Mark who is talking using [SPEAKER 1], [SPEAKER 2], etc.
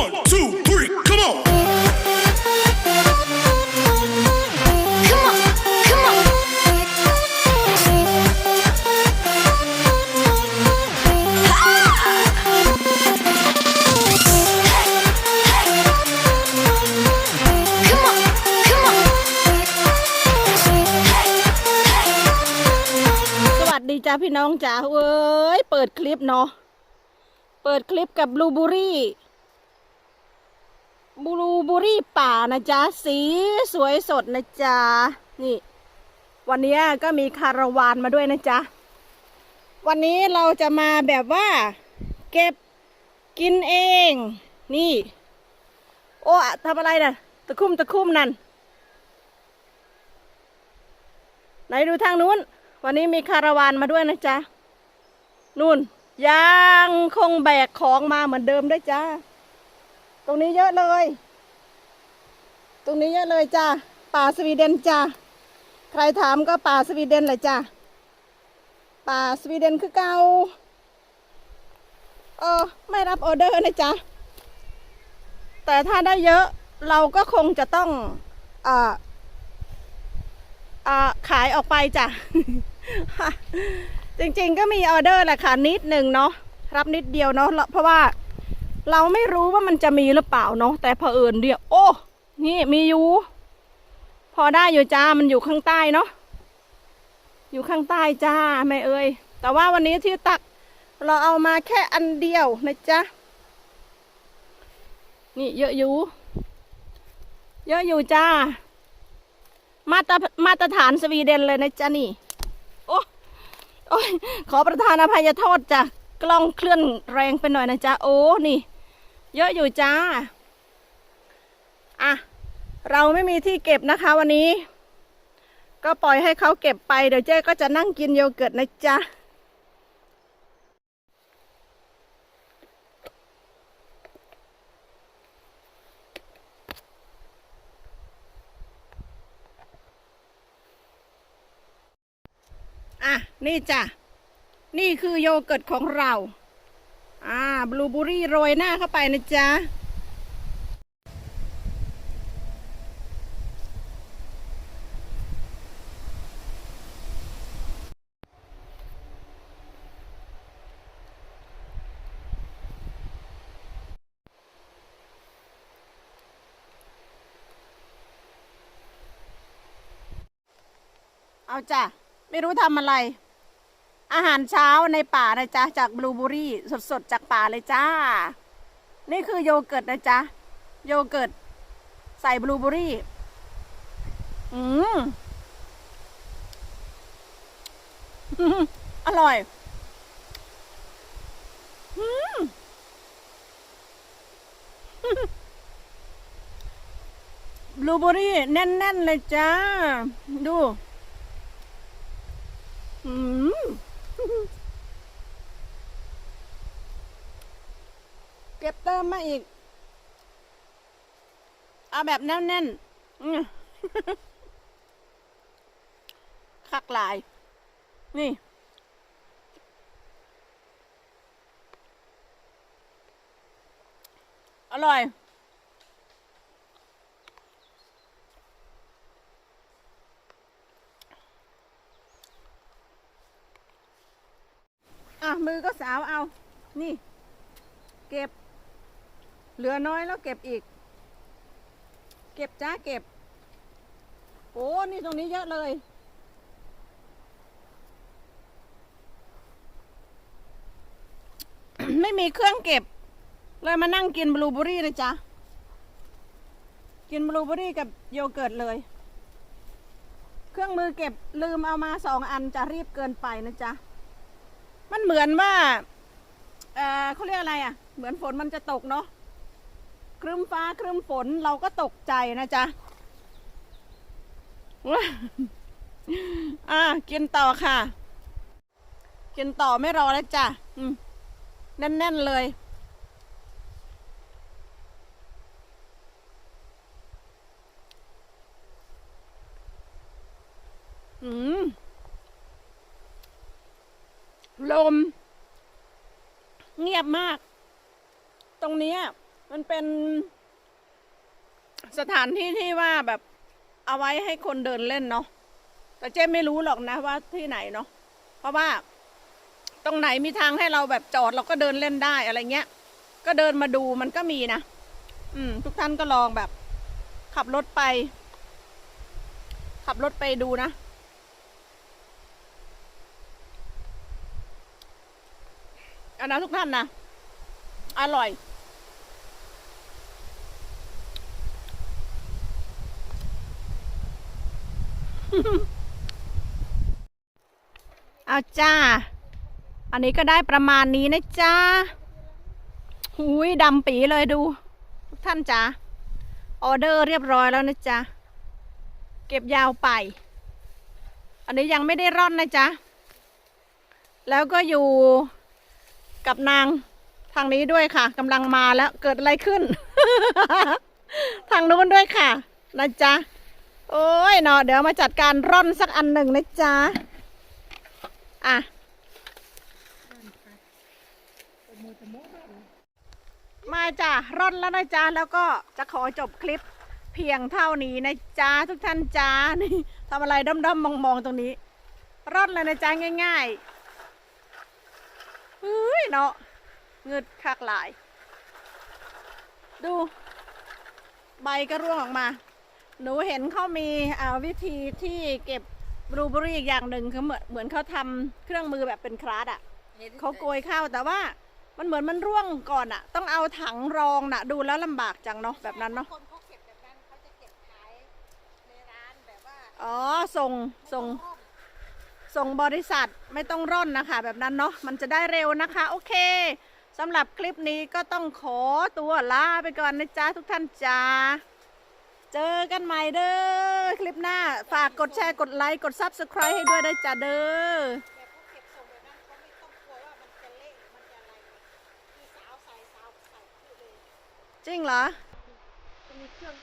[SPEAKER 1] One, two, three, come on.
[SPEAKER 2] Come on, come on. Come on, come on.
[SPEAKER 3] สวัสดีจ้าพี่น้องจ๋าเว้ย เปิดคลิปเนาะ เปิดคลิปกับบลูเบอรี่ บลูบอรี่ป่านะจ๊ะ สีสวยสดนะจ๊ะ นี่ วันนี้ก็มีคาราวานมาด้วยนะจ๊ะ วันนี้เราจะมาแบบว่า เก็บกินเอง นี่ โอ้ทำอะไรน่ะ ตะคุ่มตะคุ่มนั่น ไหนดูทางนู้น วันนี้มีคาราวานมาด้วยนะจ๊ะ นู่นยังคงแบกของมาเหมือนเดิมด้วยจ้า ตรงนี้เยอะเลย ตรงนี้เยอะเลยจ้าป่าสวีเดนจ้าใครถามก็ป่าสวีเดนเลยจ้าป่าสวีเดนคือเก่าเออไม่รับออเดอร์นะจ๊ะ แต่ถ้าได้เยอะเราก็คงจะต้องอ่อขายออกไปจ้ะ จริงๆก็มีออเดอร์แหละค่ะนิดหนึ่งเนาะรับนิดเดียวเนาะเพราะว่า เราไม่รู้ว่ามันจะมีหรือเปล่าเนาะแต่เผอิญเดียวโอ้ นี่มีอยู่ พอได้อยู่จ้ามันอยู่ข้างใต้เนาะอยู่ข้างใต้จ้าแม่เอ้ยแต่ว่าวันนี้ที่ตักเราเอามาแค่อันเดียวนะจ๊ะนี่เยอะอยู่ เยอะอยู่จ้า มาตรมาตรฐานสวีเดนเลยนะจ๊ะนี่ โอ้โอ้ยขอประทานอภัยโทษจ้ะกล้องเคลื่อนแรงไปหน่อยนะจ๊ะ โอ้ นี่ เยอะอยู่จ้า อะ เราไม่มีที่เก็บนะคะวันนี้ ก็ปล่อยให้เขาเก็บไปเดี๋ยวเจ๊ก็จะนั่งกินโยเกิร์ตนะจ๊ะอะ นี่จ้ะ นี่คือโยเกิร์ตของเราอ่า บลูเบอรี่โรยหน้าเข้าไปนะจ๊ะเอาจ้ะ ไม่รู้ทำอะไร อาหารเช้าในป่านะจ๊ะ จากบลูเบอรี่สดๆ จากป่าเลยจ้า นี่คือโยเกิร์ตนะจ๊ะ โยเกิร์ตใส่บลูเบอรี่ อืมอร่อย อืมบลูเบอรี่แน่น ๆ เลยจ้า ดู อืม เก็บเติมมาอีก เอาแบบแน่นๆคักลาย นี่ อร่อย อะ มือก็สาวเอา นี่ เก็บ เหลือน้อยแล้วเก็บอีก เก็บจ้าเก็บ โอ้นี่ตรงนี้เยอะเลย ไม่มีเครื่องเก็บ เลยมานั่งกินบลูเบอรี่นะจ๊ะกินบลูเบอรี่กับโยเกิร์ตเลย เครื่องมือเก็บลืมเอามาสองอันจะรีบเกินไปนะจ๊ะ มันเหมือนว่า เออเขาเรียกอะไรอะ เหมือนฝนมันจะตกเนาะ ครึ้มฟ้าครึ้มฝนเราก็ตกใจนะจ๊ะว้าอะกินต่อค่ะ กินต่อไม่รอแล้วจ้ะแน่น ๆ เลยลม เงียบมาก ตรงนี้ มันเป็นสถานที่ที่ว่าแบบเอาไว้ให้คนเดินเล่นเนาะ แต่เจ๊ไม่รู้หรอกนะว่าที่ไหนเนาะ เพราะว่า ตรงไหนมีทางให้เราแบบจอดเราก็เดินเล่นได้อะไรเงี้ย ก็เดินมาดูมันก็มีนะ อืม ทุกท่านก็ลองแบบ ขับรถไป ขับรถไปดูนะ อันนั้นทุกท่านนะ อร่อย เอาจ้า อันนี้ก็ได้ประมาณนี้นะจ้าหุยดำปีเลยดู ทุกท่านจ้าออเดอร์เรียบร้อยแล้วนะจ๊ะ เก็บยาวไป อันนี้ยังไม่ได้ร่อนนะจ๊ะ แล้วก็อยู่กับนางทางนี้ด้วยค่ะกำลังมาแล้วเกิดอะไรขึ้น ทางนู้นด้วยค่ะ นะจ๊ะ โอ้ยเนาะเดี๋ยวมาจัดการร่อนสักอันหนึ่งนะจ๊ะ อะมาจ้ะร่อนแล้วนะจ๊ะ แล้วก็จะขอจบคลิปเพียงเท่านี้นะจ๊ะ ทุกท่านจ้านี่ทำอะไรด้อมๆมองๆตรงนี้ ร่อนเลยนะจ๊ะ ง่ายๆเฮ้ยเนาะเงืดคักหลาย ดู ใบก็ร่วงออกมา หนูเห็นเขามีอ่าวิธีที่เก็บบลูเบอรี่อีกอย่างหนึ่งคือเหมือนเหมือนเขาทำเครื่องมือแบบเป็นคราดอะเขาโกยข้าวแต่ว่ามันเหมือนมันร่วงก่อนอะต้องเอาถังรองน่ะ ดูแล้วลำบากจังเนาะแบบนั้นเนาะ
[SPEAKER 4] คนเขาเก็บแบบนั้นเขาจะเก็บขายในร้านแบบว่า
[SPEAKER 3] อ๋อส่งส่งส่งบริษัทไม่ต้องร่อนนะคะ แบบนั้นเนาะมันจะได้เร็วนะคะ โอเคสำหรับคลิปนี้ก็ต้องขอตัวลาไปก่อนนะจ๊ะทุกท่านจ้า เจอกันใหม่เด้อคลิปหน้า ฝากกดแชร์กดไลค์กด Subscribe ให้ด้วยได้จ้ะเด้อ
[SPEAKER 4] จริ
[SPEAKER 3] งเหรอ
[SPEAKER 4] มีเครื่อง